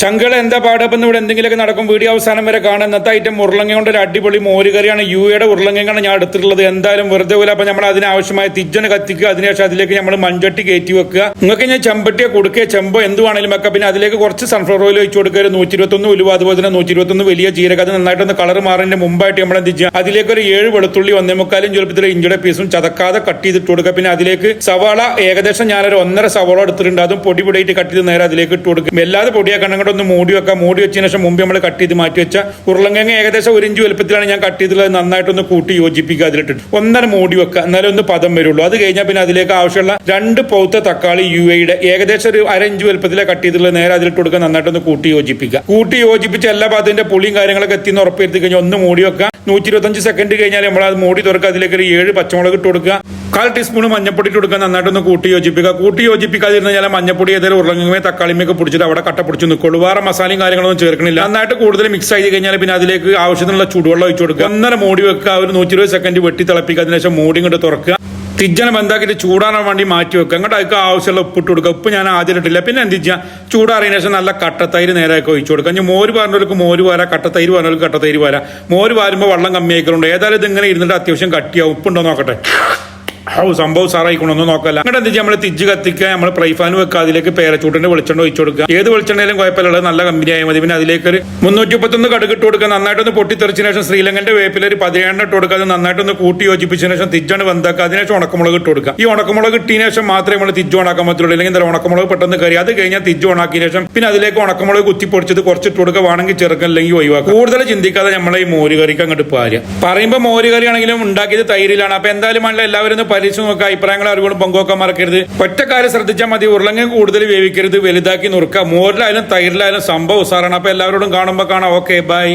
ചങ്കള എന്താ പാടപ്പം ഇവിടെ എന്തെങ്കിലുമൊക്കെ നടക്കും. വീഡിയോ അവസാനം വരെ കാണാൻ ഇന്നത്തെ ഐറ്റം ഉരുളങ്ങ കൊണ്ട് ഒരു അടിപൊളി മോരുകറിയാണ്. യു എയുടെ ഉരുളങ്ങയാണ് ഞാൻ എടുത്തിട്ടുള്ളത്. എന്തായാലും വെറുതെ പോലെ അപ്പൊ നമ്മൾ അതിനാവശ്യമായ തിജ്ജന കത്തിക്കുക. അതിനുശേഷം അതിലേക്ക് നമ്മൾ മൺചട്ടി കയറ്റി വെക്കുക. നിങ്ങൾക്ക് ഞാൻ ചെമ്പട്ടിയെ കൊടുക്കുക ചെമ്പോ എന്തുവാണെങ്കിലും ഒക്കെ പിന്നെ അതിലേക്ക് കുറച്ച് സൺഫ്ലവർ ഓയിൽ ഒഴിച്ച് കൊടുക്കുക. ഒരു നൂറ്റി ഇരുപത്തൊന്ന് ഉലുവ അതുപോലെ തന്നെ നൂറ്റി ഇരുപത്തൊന്ന് വലിയ ജീരക. അത് നന്നായിട്ടൊന്ന് കളർ മാറിന്റെ മുമ്പായിട്ട് നമ്മൾ എന്ത് ചെയ്യുക? അതിലേക്ക് ഒരു ഏഴ് വെളുത്തുള്ളി ഒന്നേ മുക്കാലും ചെറുപ്പത്തിൽ ഇഞ്ചിയുടെ പീസും ചതക്കാതെ കട്ട് ചെയ്തിട്ട് കൊടുക്കുക. പിന്നെ അതിലേക്ക് സവാള ഏകദേശം ഞാനൊരു ഒന്നര സവാള എടുത്തിട്ടുണ്ട്. അതും പൊടി പൊടിയിട്ട് കട്ട് ചെയ്ത് നേരെ അതിലേക്ക് ഇട്ട് കൊടുക്കും വല്ലാതെ പൊടിയാക്കണം അങ്ങോട്ട് ഒന്ന് മൂടി വെക്കാം. മൂടി വെച്ചതിന് ശേഷം മുമ്പ് നമ്മൾ കട്ട് ചെയ്ത് മാറ്റി വെച്ച ഉരുളങ്കങ്ങ ഏകദേശം ഒരു ഇഞ്ച് വലുപ്പത്തിലാണ് ഞാൻ കട്ട് ചെയ്തിട്ടുള്ളത്. നന്നായിട്ടൊന്ന് കൂട്ടി യോജിപ്പിക്കുക അതിലിട്ടിട്ട്. ഒന്നര മൂടി വെക്കുക. എന്നാലും ഒന്ന് പദം വരുള്ളൂ. അത് കഴിഞ്ഞാൽ പിന്നെ അതിലേക്ക് ആവശ്യമുള്ള രണ്ട് പൗത്ത തക്കാളി യു എയുടെ ഏകദേശം ഒരു അര ഇഞ്ച് വലുപ്പത്തിലെ കട്ട് ചെയ്തിട്ടുള്ളത്. നേരെ അതിലിട്ട് കൊടുക്കുക. നന്നായിട്ടൊന്ന് കൂട്ടി യോജിപ്പിക്കുക. കൂട്ടി യോജിപ്പിച്ച എല്ലാ ഭാഗത്തിന്റെ പുളിയും കാര്യങ്ങളൊക്കെ എത്തിന്ന് ഉറപ്പുവരുത്തി കഴിഞ്ഞാൽ ഒന്ന് മൂടി വെക്കുക. നൂറ്റി ഇരുപത്തഞ്ച് സെക്കൻഡ് കഴിഞ്ഞാൽ നമ്മൾ അത് മൂടി തുറക്കുക. അതിലേക്ക് ഒരു ഏഴ് പച്ചമുളക് ഇട്ട് കൊടുക്കുക. കാൽ ടീസ്പൂൺ മഞ്ഞപ്പൊടി കൊടുക്കാൻ നന്നായിട്ടൊന്ന് കൂട്ടി യോജിപ്പിക്കുക കൂട്ടി യോജിപ്പിക്കാതിരുന്ന ഞാൻ മഞ്ഞപ്പൊടി ഏതെങ്കിലും ഉരുളങ്ങമേ തക്കാളിമയൊക്കെ പിടിച്ചിട്ട് അവിടെ കട്ട പിടിച്ച് നിൽക്കുള്ളൂ വേറെ മസാലയും കാര്യങ്ങളൊന്നും ചേർക്കണില്ല. നന്നായിട്ട് കൂടുതൽ മിക്സ് ആയി കഴിഞ്ഞാൽ പിന്നെ അതിലേക്ക് ആവശ്യത്തിനുള്ള ചൂടുവെള്ളം ഒഴിച്ചു കൊടുക്കുക. ഒന്നര മൂടി വെക്കുക. ഒരു നൂറ്റി ഇരുപത് സെക്കൻഡ് വെട്ടി തിളപ്പിക്കുക. അതിനുശേഷം മൂടി കൊണ്ട് തുറക്കുക. തിജ്ജനം ബന്ധാക്കിയിട്ട് ചൂടാറാൻ വേണ്ടി മാറ്റി വെക്കുക. അങ്ങോട്ട് അതൊക്കെ ആവശ്യമുള്ള ഉപ്പിട്ട് കൊടുക്കുക. ഉപ്പ് ഞാൻ ആദ്യം ഇട്ടില്ല പിന്നെ എന്ത് ചെയ്യുക ചൂടാറിയതിനു ശേഷം നല്ല കട്ടത്തൈര് നേരെയൊക്കെ ഒഴിച്ചു കൊടുക്കുക. ഇനി മോര് പറഞ്ഞവർക്ക് മോര് വരാം കട്ടത്തൈര് പറഞ്ഞവർക്ക് കട്ടത്തൈര് വരാം മോര് വാരുമ്പോൾ വെള്ളം കമ്മിയായിക്കളുണ്ട് ഏതായാലും ഇതിങ്ങനെ ഇരുന്നിട്ട് അത്യാവശ്യം കട്ടിയാവും. ഉപ്പുണ്ടോ നോക്കട്ടെ. ഔ സംഭവം കൊണ്ടൊന്നും നോക്കല്ല. അങ്ങോട്ട് എന്താ നമ്മൾ തിജ്ജ് കത്തിക്കുക നമ്മൾ പ്രൈഫാൻ വെക്കുക അതിലേക്ക് പേരച്ചൂട്ടിന്റെ വെളിച്ചെണ്ണ ഒഴിച്ചു കൊടുക്കുക ഏത് വെളിച്ചെണ്ണയിലും കുഴപ്പമില്ല നല്ല കമ്പനി ആയാൽ മതി. പിന്നെ അതിലേക്ക് ഒരു മുന്നൂറ്റി മുപ്പത്തൊന്ന് കടുക് ഇട്ട് കൊടുക്കുക നന്നായിട്ടൊന്ന് പൊട്ടിത്തെറിച്ചതിന് ശേഷം ശ്രീലങ്കന്റെ വേപ്പിൽ ഒരു പതിനേഴെണ്ണം ഇട്ട് കൊടുക്കുക അത് നന്നായിട്ടൊന്ന് കൂട്ടി യോജിപ്പിച്ചതിന് ശേഷം തിജ്ജാണ് വന്താക്കുക അതിനുശേഷം ഉണക്കമുളക് ഇട്ട് കൊടുക്കുക ഈ ഉണക്കമുളക് ഇട്ടതിന് ശേഷം മാത്രമേ നമ്മൾ തിജ്ജ് ഉണക്കാൻ പറ്റുള്ളൂ. അല്ലെങ്കിൽ എന്താ ഉണക്കമുളക് പെട്ടെന്ന് കയറി അത് കഴിഞ്ഞാൽ തിജ്ജ് ഉണക്കിയ ശേഷം പിന്നെ അതിലേക്ക് ഉണക്കമുളക് കുത്തി പൊടിച്ചത് കുറച്ചിട്ട് കൊടുക്കുക വേണമെങ്കിൽ ചെറുക്കൻ അല്ലെങ്കിൽ ഒഴിവാക്കുക കൂടുതൽ ചിന്തിക്കാതെ നമ്മളെ ഈ മോരുകറിക്ക് അങ്ങോട്ട് പാരുക പറയുമ്പോൾ മോരുകറി ആണെങ്കിലും ഉണ്ടാക്കിയത് തൈരിലാണ്. അപ്പൊ എന്തായാലും എല്ലാവരും പരീക്ഷിച്ച് നോക്കുക അഭിപ്രായങ്ങൾ അറിവുകളും പങ്കുവെക്കാൻ മറക്കരുത്. ഒറ്റ കാര്യം ശ്രദ്ധിച്ചാൽ മതി ഉരുളങ്ങ കൂടുതൽ വേവിക്കരുത് വലുതാക്കി നുറുക്കുക. മോരിലായാലും തൈരിലായാലും സംഭവം സാറാണ് അപ്പൊ എല്ലാവരോടും കാണുമ്പോൾ കാണാം. Okay bye